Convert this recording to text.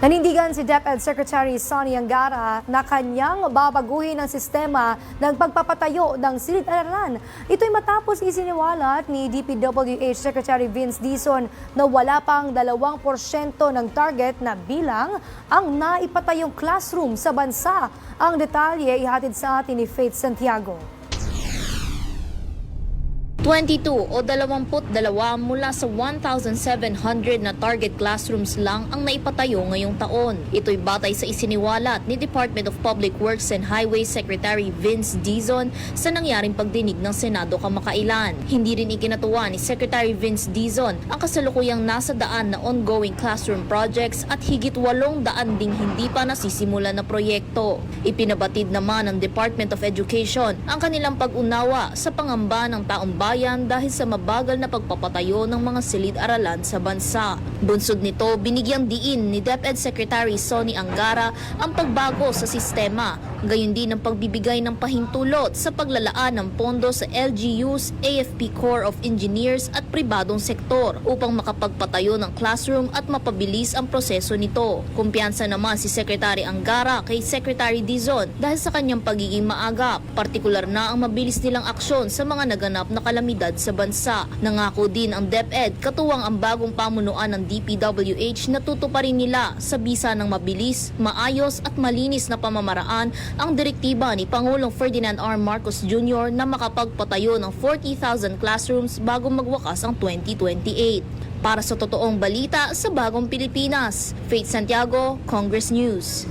Nanindigan si DepEd Secretary Sonny Angara na kanyang babaguhin ang sistema ng pagpapatayo ng silid-aralan. Ito'y matapos isiniwalat ni DPWH Secretary Vince Dizon na wala pang 2% ng target na bilang ang naipatayong classroom sa bansa. Ang detalye ihatid sa atin ni Faith Santiago. 22 o 22 mula sa 1,700 na target classrooms lang ang naipatayo ngayong taon. Ito'y batay sa isiniwalat ni Department of Public Works and Highways Secretary Vince Dizon sa nangyaring pagdinig ng Senado kamakailan. Hindi rin ikinatuwa ni Secretary Vince Dizon ang kasalukuyang nasa daan na ongoing classroom projects at higit 800 ding hindi pa nasisimula na proyekto. Ipinabatid naman ng Department of Education ang kanilang pag-unawa sa pangamba ng taong bayan dahil sa mabagal na pagpapatayo ng mga silid-aralan sa bansa. Bunsod nito, binigyang diin ni DepEd Secretary Sonny Angara ang pagbago sa sistema, gayon din ang pagbibigay ng pahintulot sa paglalaan ng pondo sa LGUs, AFP Corps of Engineers at pribadong sektor upang makapagpatayo ng classroom at mapabilis ang proseso nito. Kumpiyansa naman si Secretary Angara kay Secretary Dizon dahil sa kanyang pagiging maagap, partikular na ang mabilis nilang aksyon sa mga naganap na kalamidad sa bansa. Nangako din ang DepEd katuwang ang bagong pamunuan ng DPWH na tutuparin nila sa bisa ng mabilis, maayos at malinis na pamamaraan ang direktiba ni Pangulong Ferdinand R. Marcos Jr. na makapagpatayo ng 40,000 classrooms bago magwakas ang 2028. Para sa totoong balita sa Bagong Pilipinas, Faith Santiago, Congress News.